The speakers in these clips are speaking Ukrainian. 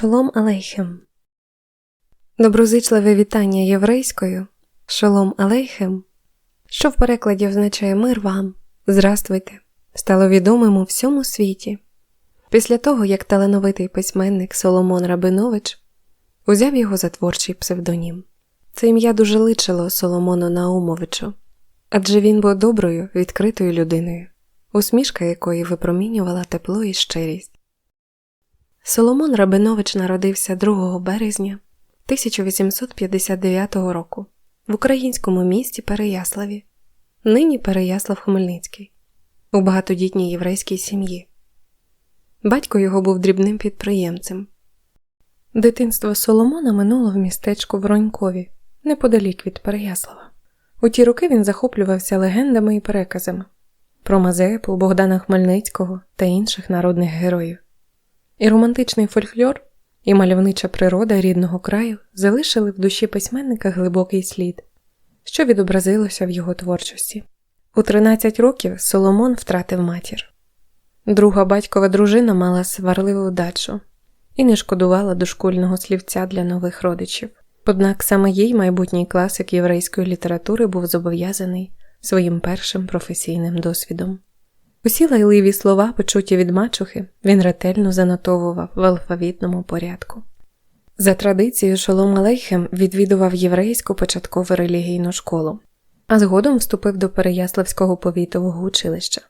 Шолом Алейхем. Доброзичливе вітання єврейською Шолом Алейхем, що в перекладі означає мир вам, здрастуйте, стало відомим у всьому світі. Після того, як талановитий письменник Соломон Рабинович узяв його за творчий псевдонім. Це ім'я дуже личило Соломону Наумовичу, адже він був доброю, відкритою людиною, усмішка якої випромінювала тепло і щирість. Соломон Рабинович народився 2 березня 1859 року в українському місті Переяславі, нині Переяслав Хмельницький, у багатодітній єврейській сім'ї. Батько його був дрібним підприємцем. Дитинство Соломона минуло в містечку Воронькові, неподалік від Переяслава. У ті роки він захоплювався легендами і переказами про Мазепу, Богдана Хмельницького та інших народних героїв. І романтичний фольклор, і мальовнича природа рідного краю залишили в душі письменника глибокий слід, що відобразилося в його творчості. У 13 років Соломон втратив матір. Друга батькова дружина мала сварливу дачу і не шкодувала дошкульного слівця для нових родичів. Однак саме їй майбутній класик єврейської літератури був зобов'язаний своїм першим професійним досвідом. Усі лайливі слова, почуті від мачухи, він ретельно занотовував в алфавітному порядку. За традицією Шолом Алейхем відвідував єврейську початкову релігійну школу, а згодом вступив до Переяславського повітового училища.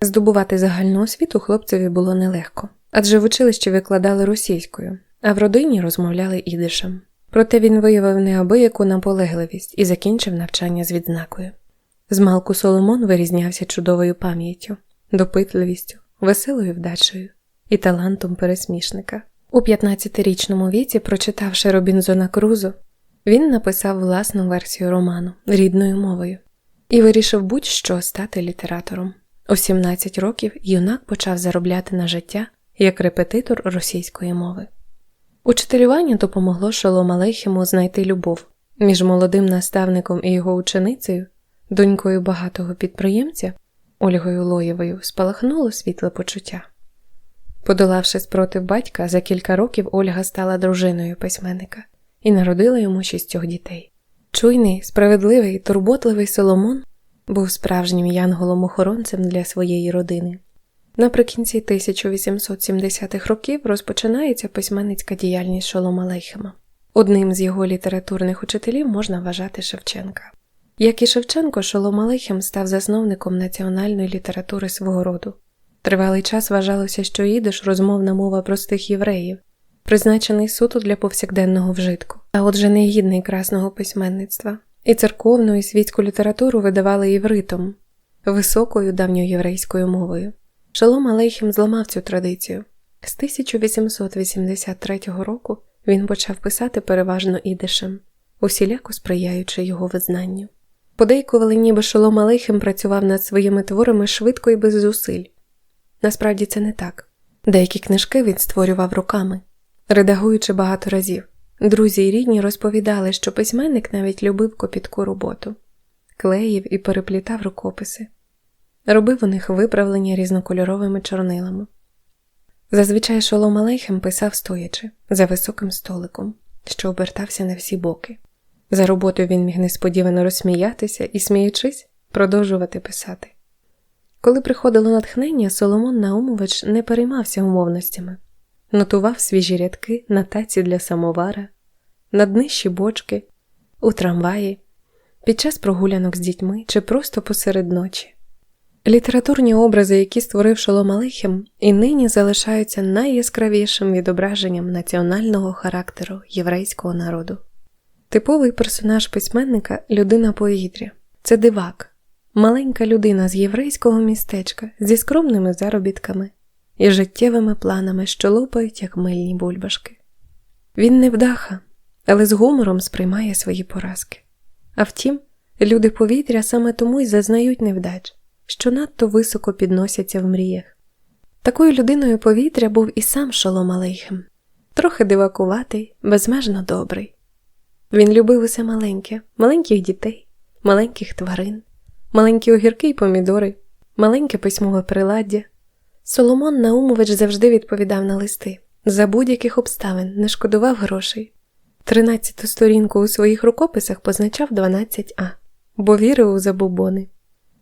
Здобувати загальну освіту хлопцеві було нелегко, адже в училищі викладали російською, а в родині розмовляли ідишем. Проте він виявив неабияку наполегливість і закінчив навчання з відзнакою. Змалку Соломон вирізнявся чудовою пам'яттю допитливістю, веселою вдачею і талантом пересмішника. У 15-річному віці, прочитавши Робінзона Крузо, він написав власну версію роману рідною мовою і вирішив будь-що стати літератором. У 17 років юнак почав заробляти на життя як репетитор російської мови. Учителювання допомогло Шолом Алейхіму знайти любов між молодим наставником і його ученицею, донькою багатого підприємця Ольгою Лоєвою спалахнуло світле почуття. Подолавши спротив батька, за кілька років Ольга стала дружиною письменника і народила йому шістьох дітей. Чуйний, справедливий, турботливий Соломон був справжнім янголом-охоронцем для своєї родини. Наприкінці 1870-х років розпочинається письменницька діяльність Шолома Лейхема. Одним з його літературних учителів можна вважати Шевченка. Як і Шевченко, Шолом Алейхем став засновником національної літератури свого роду. Тривалий час вважалося, що ідиш розмовна мова простих євреїв, призначений суто для повсякденного вжитку, а отже, негідний красного письменництва, і церковну і світську літературу видавали євритом, високою давньоєврейською мовою. Шолом Алейхем зламав цю традицію. З 1883 року він почав писати переважно ідишем, усіляко сприяючи його визнанню. Подейкували, ніби Шолом Алейхем працював над своїми творами швидко і без зусиль. Насправді це не так. Деякі книжки він створював руками, редагуючи багато разів. Друзі й рідні розповідали, що письменник навіть любив копітку роботу, клеїв і переплітав рукописи, робив у них виправлення різнокольоровими чорнилами. Зазвичай Шолом Алейхем писав стоячи, за високим столиком, що обертався на всі боки. За роботою він міг несподівано розсміятися і, сміючись, продовжувати писати. Коли приходило натхнення, Соломон Наумович не переймався умовностями, нотував свіжі рядки на таці для самовара, на днищі бочки, у трамваї, під час прогулянок з дітьми чи просто посеред ночі. Літературні образи, які створив Шолом і нині залишаються найяскравішим відображенням національного характеру єврейського народу. Типовий персонаж письменника людина повітря це дивак, маленька людина з єврейського містечка зі скромними заробітками і життєвими планами, що лопають, як мильні бульбашки. Він не вдаха, але з гумором сприймає свої поразки. А втім, люди повітря саме тому й зазнають невдач, що надто високо підносяться в мріях. Такою людиною повітря був і сам Шолом Алейхем, трохи дивакуватий, безмежно добрий. Він любив усе маленьке, маленьких дітей, маленьких тварин, маленькі огірки й помідори, маленьке письмове приладдя. Соломон Наумович завжди відповідав на листи, За будь-яких обставин не шкодував грошей. Тринадцяту сторінку у своїх рукописах позначав 12А, бо вірив у забобони.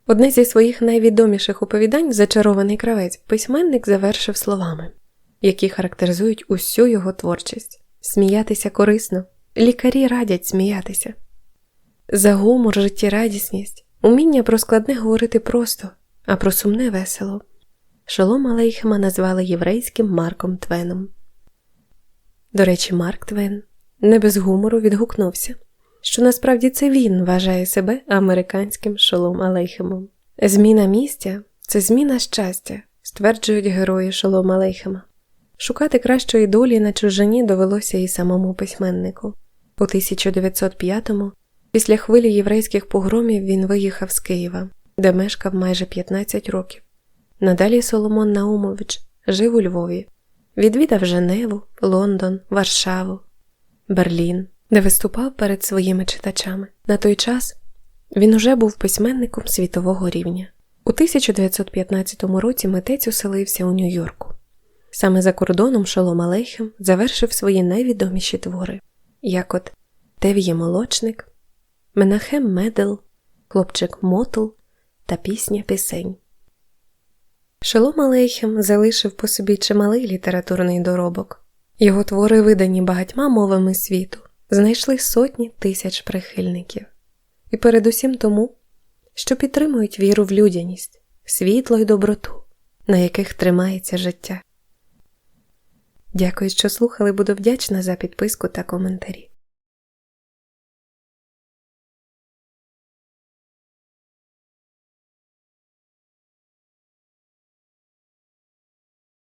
Одне зі своїх найвідоміших оповідань Зачарований кравець письменник завершив словами, які характеризують усю його творчість сміятися корисно, лікарі радять сміятися. За гумор, життєрадісність, уміння про складне говорити просто, а про сумне весело. Шолом Алейхема назвали єврейським Марком Твеном. До речі, Марк Твен не без гумору відгукнувся, що насправді це він вважає себе американським Шолом Алейхемом. Зміна місця це зміна щастя, стверджують герої Шолом Алейхема. Шукати кращої долі на чужині довелося і самому письменнику. У 1905-му, після хвилі єврейських погромів, він виїхав з Києва, де мешкав майже 15 років. Надалі Соломон Наумович жив у Львові, відвідав Женеву, Лондон, Варшаву, Берлін, де виступав перед своїми читачами. На той час він уже був письменником світового рівня. У 1915 році митець оселився у Нью-Йорку. Саме за кордоном Шолом Алейхем завершив свої найвідоміші твори, як от Тев'є молочник, Менахем Медел, Хлопчик Мотл та Пісня Пісень. Шолом Алейхем залишив по собі чималий літературний доробок. Його твори, видані багатьма мовами світу, знайшли сотні тисяч прихильників. І передусім тому, що підтримують віру в людяність, світло й доброту, на яких тримається життя. Дякую, що слухали, буду вдячна за підписку та коментарі.